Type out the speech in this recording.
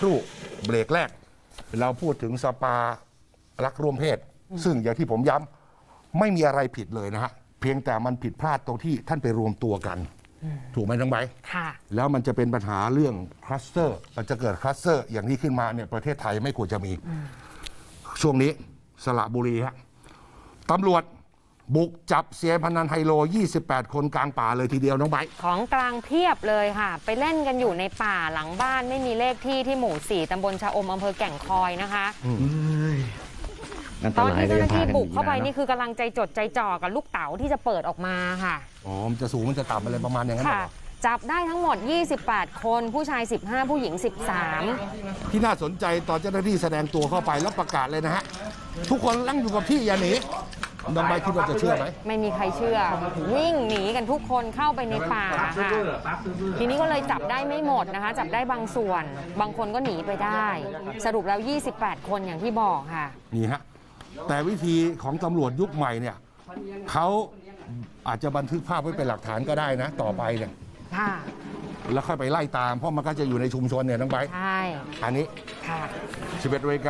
ครู่เบรกแรก เราพูดถึงสปารักร่วมเพศ ซึ่งอย่างที่ผมย้ำไม่มีอะไรผิดเลยนะฮะ เพียงแต่มันผิดพลาดตรงที่ท่านไปรวมตัวกัน ถูกไหมน้องไบร์ทค่ะ แล้วมันจะเป็นปัญหาเรื่องคลัสเตอร์ มันจะเกิดคลัสเตอร์ อย่างนี้ขึ้นมาเนี่ยประเทศไทยไม่ควรจะมี ช่วงนี้สระบุรีฮะตำรวจ บุกจับเสียพนันไฮโล 28 คนกลางป่าเลยทีเดียวน้องไบร์ทของกลางเพียบเลยค่ะ ไปเล่นกันอยู่ในป่าหลังบ้านไม่มีเลขที่ที่หมู่สี่ตำบลชะอมอำเภอแก่งคอยนะคะอันตตอนรายที่ก็เจ้าหยังน้าพาที่กันบุกเข้าไปหนี่คือกำลังใจจดใจจ่อกับลูกเต๋าที่จะเปิดออกมาค่ะ อ๋อ มันจะสูงมันจะต่ำอะไรประมาณอย่างนั้นเหรค่ะอจับได้ทั้งหมด 28 คนผู้ชาย 15 ผู้หญิง 13 ที่น่าสนใจตอนเจ้าหน้าที่แสดงตัวเข้าไปแล้วประกาศเลยนะฮะ ทุกคนนั่งอยู่กับที่อย่าหนี น้องไบร์ทคิดว่าจะเชื่อไหมไม่มีใครเชื่อ วิ่งหนีกันทุกคนเข้าไปในป่าค่ะทีนี้ก็เลยจับได้ไม่หมดนะคะ จับได้บางส่วน บางคนก็หนีไปได้ สรุปแล้ว 28 คนอย่างที่บอกค่ะ นี่ฮะ แต่วิธีของตำรวจยุคใหม่เนี่ยเขาอาจจะบันทึกภาพไว้เป็นหลักฐานก็ได้นะ ต่อไปเนี่ยค่ะแล้วค่อยไปไล่ตาม เพราะมันก็จะอยู่ในชุมชนเนี่ยน้องไบร์ทใช่ อันนี้ค่ะ11เว